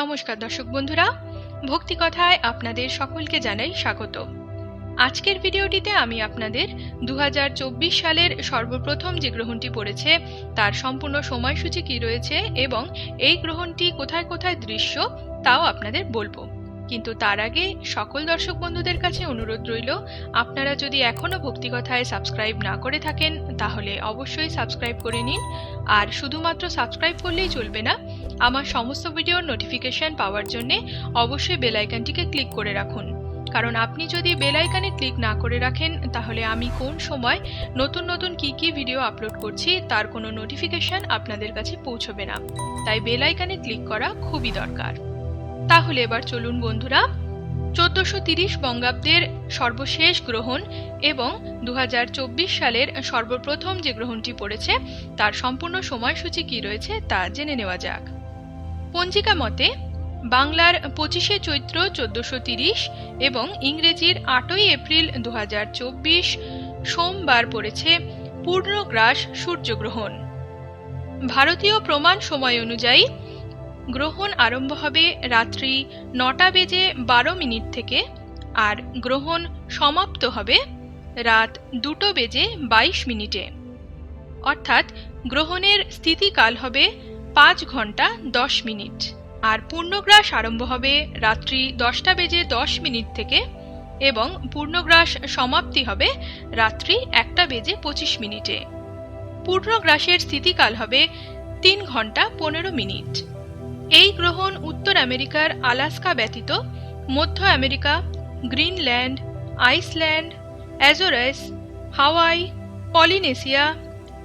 নমস্কার দর্শক বন্ধুরা, ভক্তি কথায় আপনাদের সকলকে জানাই স্বাগত। আজকের ভিডিওটিতে আমি আপনাদের দু হাজার চব্বিশ সালের সর্বপ্রথম যে গ্রহণটি পড়েছে, তার সম্পূর্ণ সময়সূচি কি রয়েছে এবং এই গ্রহণটি কোথায় কোথায় দৃশ্য, তাও আপনাদের বলব। কিন্তু তার আগে সকল দর্শক বন্ধুদের কাছে অনুরোধ রইল, আপনারা যদি এখনও ভক্তিকথায় সাবস্ক্রাইব না করে থাকেন, তাহলে অবশ্যই সাবস্ক্রাইব করে নিন। আর শুধুমাত্র সাবস্ক্রাইব করলেই চলবে না, আমার সমস্ত ভিডিওর নোটিফিকেশন পাওয়ার জন্য অবশ্যই বেলাইকানটিকে ক্লিক করে রাখুন। কারণ আপনি যদি বেল আইকনে ক্লিক না করে রাখেন, তাহলে আমি কোন সময় নতুন নতুন কি কি ভিডিও আপলোড করছি, তার কোনো নোটিফিকেশন আপনাদের কাছে পৌঁছবে না। তাই বেলাইকানে ক্লিক করা খুবই দরকার। তাহলে এবার চলুন বন্ধুরা, চোদ্দশো তিরিশ বঙ্গাব্দের সর্বশেষ গ্রহণ এবং দু হাজার চব্বিশ সালের সর্বপ্রথম যে গ্রহণটি পড়েছে, তার সম্পূর্ণ সময়সূচি কি রয়েছে তা জেনে নেওয়া যাক। পঞ্জিকা মতে, বাংলার পঁচিশে চৈত্র চোদ্দশো তিরিশ এবং ইংরেজির আটই এপ্রিল দু হাজার চব্বিশ সোমবার পড়েছে পূর্ণগ্রাস সূর্যগ্রহণ। ভারতীয় প্রমাণ সময় অনুযায়ী গ্রহণ আরম্ভ হবে রাত্রি নটা বেজে বারো মিনিট থেকে আর গ্রহণ সমাপ্ত হবে রাত দুটো বেজে বাইশ মিনিটে। অর্থাৎ গ্রহণের স্থিতিকাল হবে পাঁচ ঘণ্টা দশ মিনিট আর পূর্ণগ্রাস আরম্ভ হবে রাত্রি দশটা বেজে দশ মিনিট থেকে এবং পূর্ণগ্রাস সমাপ্তি হবে রাত্রি একটা বেজে পঁচিশ মিনিটে। পূর্ণগ্রাসের স্থিতিকাল হবে তিন ঘণ্টা পনেরো মিনিট। এই গ্রহণ উত্তর আমেরিকার আলাস্কা ব্যতীত মধ্য America, Greenland, Iceland, Azores, Hawaii, Polynesia,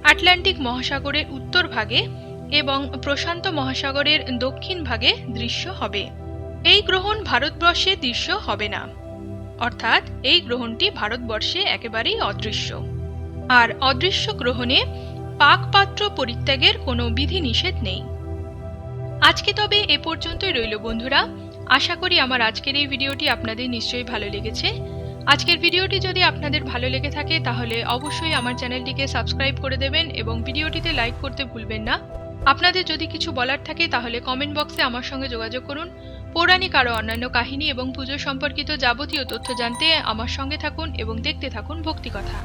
Atlantic মহাসাগরের উত্তর ভাগে এবং প্রশান্ত মহাসাগরের দক্ষিণ ভাগে দৃশ্য হবে। এই গ্রহণ ভারতবর্ষে দৃশ্য হবে না। অর্থাৎ এই গ্রহণটি ভারতবর্ষে একেবারেই অদৃশ্য। আর অদৃশ্য গ্রহণে পাকপাত্র পরিত্যাগের কোনো বিধিনিষেধ নেই। আজকে তবে এ পর্যন্তই রইল বন্ধুরা। আশা করি আমার আজকের এই ভিডিওটি আপনাদের নিশ্চয়ই ভালো লেগেছে। আজকের ভিডিওটি যদি আপনাদের ভালো লেগে থাকে তাহলে অবশ্যই আমার চ্যানেলটিকে সাবস্ক্রাইব করে দেবেন এবং ভিডিওটিতে লাইক করতে ভুলবেন না। আপনাদের যদি কিছু বলার থাকে তাহলে কমেন্ট বক্সে আমার সঙ্গে যোগাযোগ করুন। পৌরাণিক আরও অন্যান্য কাহিনী এবং পুজো সম্পর্কিত যাবতীয় তথ্য জানতে আমার সঙ্গে থাকুন এবং দেখতে থাকুন ভক্তিকথা।